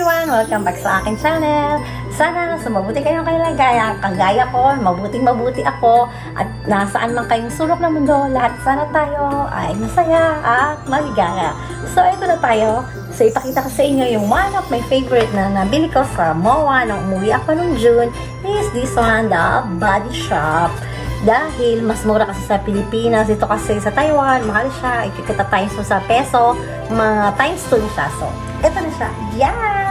everyone! Welcome back sa akin channel. Sana nasa mabuti kayong kalagayan, kagaya ko, mabuting mabuti ako, at nasaan man kayong sulok ng mundo, lahat sana tayo ay masaya at maligaya. So, ito na tayo. So, ipakita ko sa inyo yung one of my favorite na nabili ko sa MOA nung umuwi ako nung June is this one, the Body Shop. Dahil mas mura kasi sa Pilipinas, ito kasi sa Taiwan, mahal siya, ikikita times mo sa peso, mga times 2 siya. So, ito na siya. Yeah!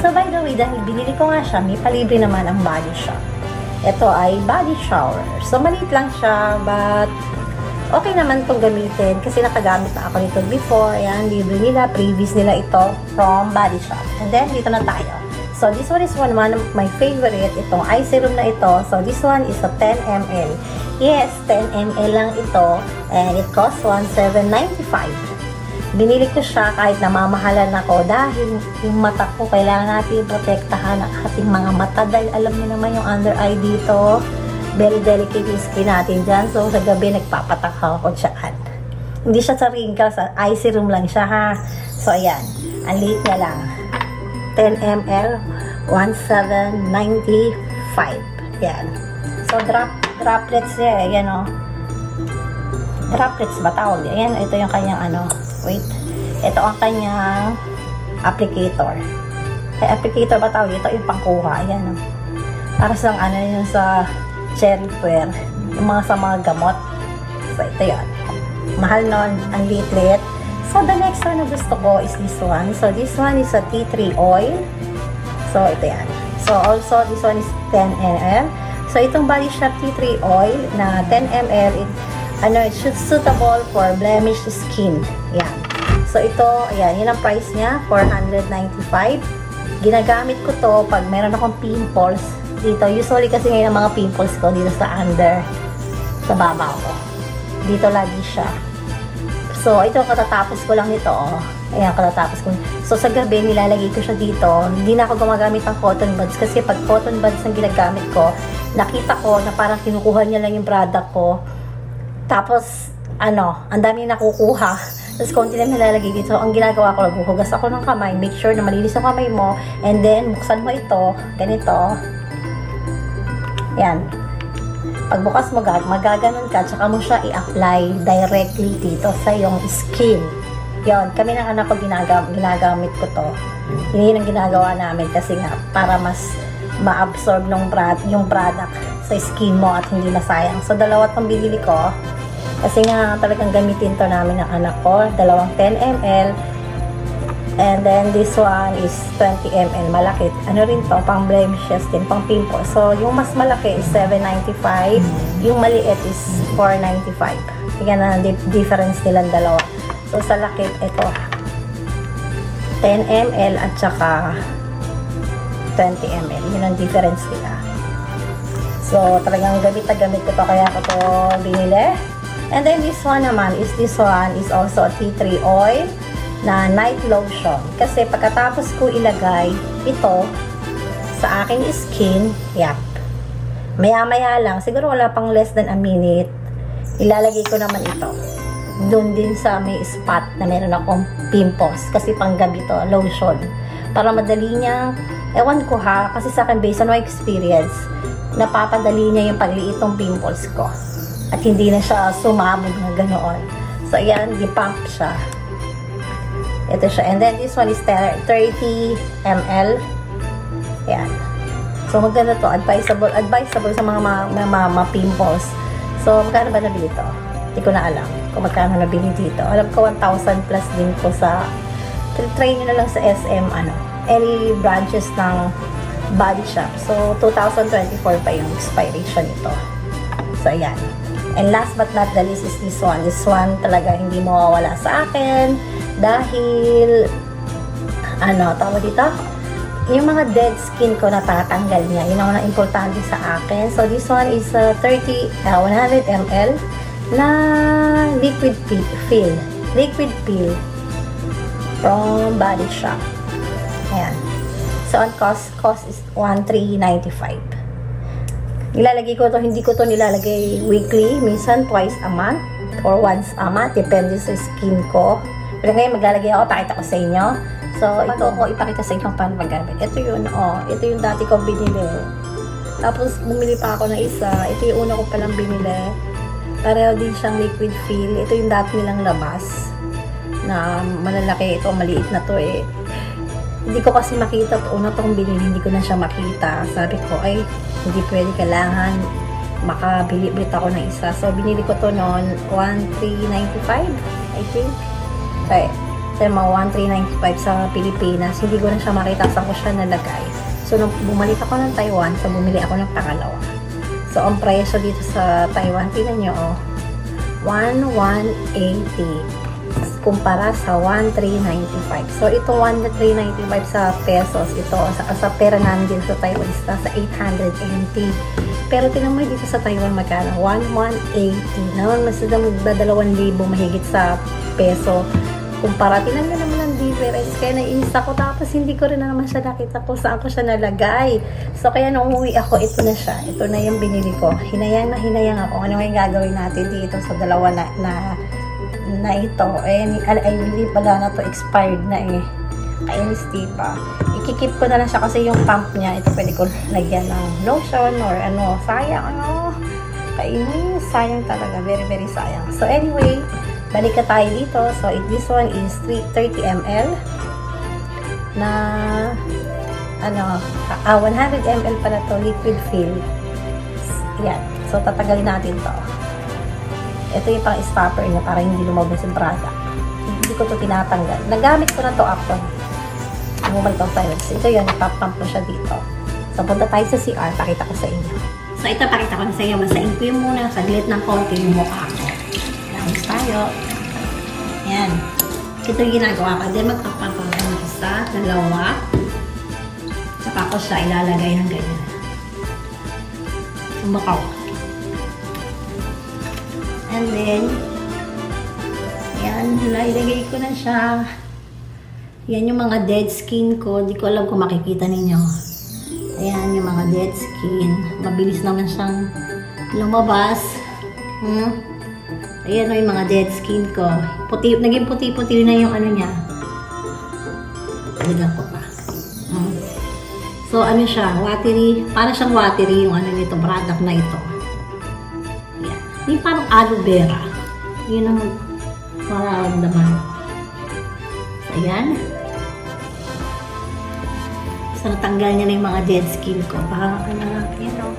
So, by the way, dahil binili ko nga siya, may palibre naman ang body shop. Ito ay body shower. So, maliit lang siya, but okay naman itong gamitin kasi nakagamit na ako nito before. Ayan, libre nila, previous nila ito from body shop. And then, dito na tayo. So, this one is one, one of my favorite. Itong eye serum na ito. So, this one is a 10 ml. Yes, 10 ml lang ito. And it costs 1,795. Binili ko siya kahit namamahalan ako dahil yung mata ko kailangan natin protektahan ang ating mga mata dahil alam niyo naman yung under eye dito very delicate yung skin natin dyan. So sa gabi nagpapatak ako dyan. Hindi siya sa wrinkles eye serum lang siya ha? So ayan. Ang liit niya lang. 10 ml 1795 yan so drop droplets niya eh. Yan o droplets ba tawag yan ito yung kanyang ano wait. Ito ang kanyang applicator. Eh, applicator ba tawag ito yung pangkuha ayan o para sa ano yung sa cherry pear yung mga sa mga gamot. So ito yan mahal nun ang liit-liit. So the next one na gusto ko is this one. So this one is a tea tree oil. So ito yan. So also this one is 10 ml so itong body shop tea tree oil na 10 ml it, ano suitable for blemished skin yan so ito ayan yun ang price niya 495 ginagamit ko to pag meron akong pimples dito. Usually kasi ngayon ang mga pimples ko dito sa under, sa baba ko. Dito lagi siya. So, ito katatapos ko lang nito. Oh. Ayan, katatapos ko. So, sa gabi, nilalagay ko siya dito. Hindi na ako gumagamit ng cotton buds kasi pag cotton buds ang ginagamit ko, nakita ko na parang kinukuha niya lang yung product ko. Tapos, ano, ang dami nakukuha. Tapos, konti lang nilalagay dito. Ang ginagawa ko, naghuhugas ako ng kamay. Make sure na malinis ang kamay mo. And then, buksan mo ito. Ganito. Yan. Pagbukas mo, gag magaganon ka, tsaka mo siya i-apply directly dito sa iyong skin. Yon, kami ng anak ko ginagam ginagamit ko to. Yun ang ginagawa namin kasi nga para mas ma-absorb ng brad yung product sa skin mo at hindi masayang. So, dalawa tong binili ko. Kasi nga talagang gamitin to namin ng anak ko. Dalawang 10 ml. And then this one is 20 ml. Malaki. Ano rin to? Pang blemishes din. Pang pimple. So, yung mas malaki is 795. Yung maliit is 495. Yan ang di- difference nilang dalawa. So, sa laki, ito. 10 ml at saka 20 ml. Yun ang difference nila. So, talagang gamit na gamit ko to kaya ko to binili. And then this one naman is this one is also a tea tree oil na night lotion. Kasi pagkatapos ko ilagay ito sa aking skin, yap. Maya-maya lang, siguro wala pang less than a minute, ilalagay ko naman ito. Doon din sa may spot na meron akong pimples. Kasi pang gabi to, lotion. Para madali niya, ewan ko ha, kasi sa akin based on my experience, napapadali niya yung pagliit ng pimples ko. At hindi na siya sumabog na ganoon. So, ayan, di-pump siya. Ito siya. And then, this one is 30 ml. Ayan. So, maganda to. Advisable, advisable sa mga mga, mga, mga, pimples. So, magkano ba nabili to? Hindi ko na alam kung magkano nabili dito. Alam ko 1,000 plus din ko sa try nyo na lang sa SM ano, any branches ng body shop. So, 2024 pa yung expiration nito. So, ayan. And last but not the least is this one. This one talaga hindi mawawala sa akin dahil ano, tawag dito? Yung mga dead skin ko natatanggal niya. Yun ang importante sa akin. So, this one is uh, 30, uh, 100 ml na liquid peel. Liquid peel from Body Shop. Ayan. So, ang cost, cost is 1,395. Nilalagay ko to, hindi ko to nilalagay weekly, minsan twice a month or once a month, depende sa skin ko. Pero ngayon maglalagay ako, pakita ko sa inyo. So, ito ko ipakita sa inyo paano magamit. Ito yun, oh. Ito yung dati kong binili. Tapos, bumili pa ako ng isa. Ito yung una ko palang binili. Pareho din siyang liquid fill. Ito yung dati nilang labas. Na malalaki. Ito, maliit na to eh. Hindi ko kasi makita. Ito, una tong binili. Hindi ko na siya makita. Sabi ko, ay, hindi pwede. Kailangan makabili ulit ako ng isa. So, binili ko to noon, 1,395, I think. Okay. So, yung mga 1,395 sa Pilipinas. Hindi ko na siya makita saan ko siya nalagay. So, nung bumalik ako ng Taiwan, so bumili ako ng pangalawa. So, ang presyo dito sa Taiwan, tingnan nyo, oh, 1,180 kumpara sa 1,395. So, ito 1,395 sa pesos. Ito, sa, sa pera namin dito sa Taiwan is nasa 880. Pero tingnan mo dito sa Taiwan magkano? 1,180. Naman, mas na magdadalawang libo mahigit sa peso. Kumpara, tingnan mo naman ang difference. Kaya nainis ako tapos hindi ko rin na naman siya nakita kung saan ko siya nalagay. So, kaya nung umuwi ako, ito na siya. Ito na yung binili ko. Hinayang na hinayang ako. Ano yung gagawin natin dito sa dalawa na, na, na ito. Eh, ay, hindi pala na to expired na eh. Kainis diba? Ikikip ko na lang siya kasi yung pump niya, ito pwede ko lagyan ng lotion or ano. Sayang, ano. Kainis. Sayang talaga. Very, very sayang. So, anyway, balik ka tayo dito. So, this one is 330 ml na ano, ah, 100 ml pala to liquid fill. Yan. So, tatagalin natin to. Ito yung pang stopper niya para hindi lumabas yung product. Hindi ko to tinatanggal. Nagamit ko na to ako tayo. So, ito yun, napapump ko siya dito. So, punta tayo sa CR. Pakita ko sa inyo. So, ito pakita ko sa inyo. Masain ko yung muna. Saglit ng konti yung mukha ko. Langis tayo. Yan. Ito yung ginagawa ko. Then, magpapump ko ng isa, dalawa. Saka ko siya ilalagay ng ganyan. Mukha ko. And then, yan, ilalagay ko na siya. Yan yung mga dead skin ko. Di ko alam kung makikita ninyo. Ayan yung mga dead skin. Mabilis naman siyang lumabas. Hmm? Ayan o yung mga dead skin ko. Puti, naging puti-puti na yung ano niya. Talaga ko pa. Hmm? So ano siya, watery, para siyang watery yung ano nito, product na ito. Yung parang aloe vera. Yun ang mararamdaman. So, ayan. So, natanggal niya na yung mga dead skin ko. Baka, ano you know.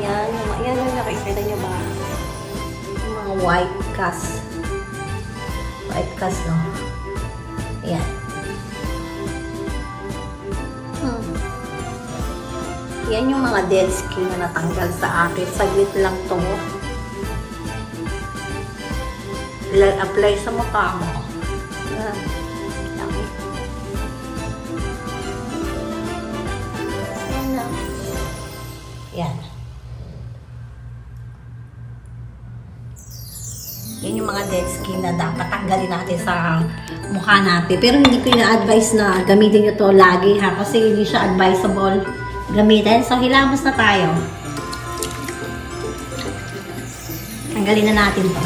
Yan, yan yung nakikita niyo ba? Yung mga white cast. White cast, no? Ayan. Yan yung mga dead skin na natanggal sa akin. Saglit lang to. Apply sa mukha mo. Yan. Yan. Yan. Yung mga dead skin na dapat tanggalin natin sa mukha natin. Pero hindi ko ina-advise na gamitin nyo to lagi ha. Kasi hindi siya advisable gamitin. So, hilamos na tayo. Tanggalin na natin to.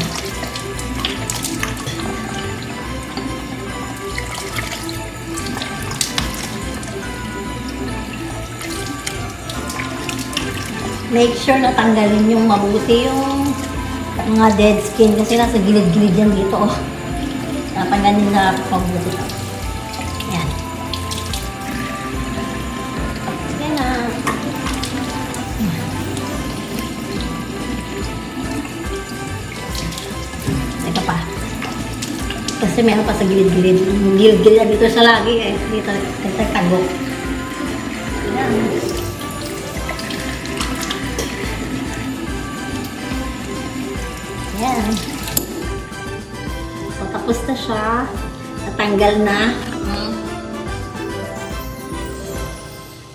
Make sure na tanggalin yung mabuti yung mga dead skin kasi nasa gilid-gilid yan dito. Oh. Tatanggalin na mabuti Kasi meron pa sa gilid-gilid. Gilid-gilid na dito sa lagi eh. Dito, dito tago. Yan. Yan. So, tapos na siya. Natanggal na. Mm.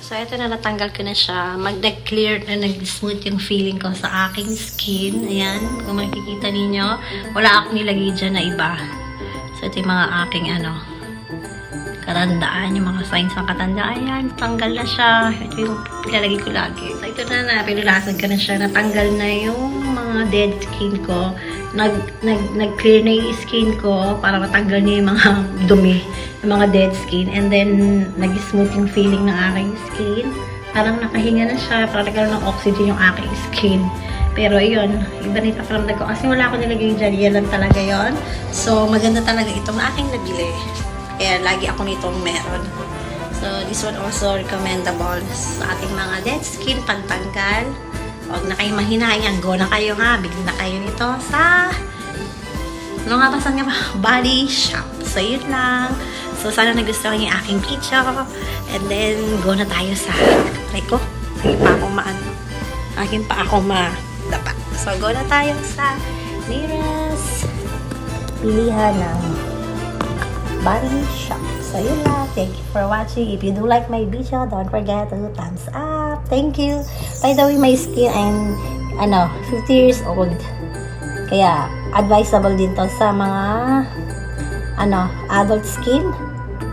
So, ito na natanggal ko na siya. Mag-clear na nag-smooth yung feeling ko sa aking skin. Ayan. Kung makikita ninyo, wala akong nilagay dyan na iba. Ito yung mga aking ano, katandaan, yung mga signs ng katandaan. Ayan, tanggal na siya. Ito yung pinalagay ko lagi. So, ito na na, pinulasan ko na siya. Natanggal na yung mga dead skin ko. nag, nag, nag-clear na yung skin ko para matanggal niya yung mga dumi, yung mga dead skin. And then, nag-smooth yung feeling ng aking skin. Parang nakahinga na siya, parang nagkaroon ng oxygen yung aking skin. Pero yun, iba rin pakiramdam ko. Kasi wala ako nilagay gel, yan lang talaga yon So, maganda talaga itong aking nabili. Kaya lagi ako nitong meron. So, this one also recommendable sa ating mga dead skin, pantanggal. Huwag na kayo mahinayang. Go na kayo ha. Bigyan na kayo nito sa... Ano nga ba? Saan nga ba? Body shop. So, yun lang. So, sana nagustuhan yung aking video. And then, go na tayo sa... Like ko, lagi pa ako maano. Akin pa ako madapa. So, go na tayo sa nearest pilihan ng body shop. So, yun lang. Thank you for watching. If you do like my video, don't forget to thumbs up. Thank you. By the way, my skin, I'm, ano, 50 years old. Kaya, advisable din to sa mga, ano, adult skin.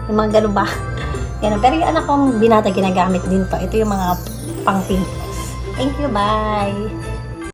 Yung mga ganun ba? Ganun. Pero yung anak kong binata, ginagamit din to. Ito yung mga pang pimples. Thank you. Bye.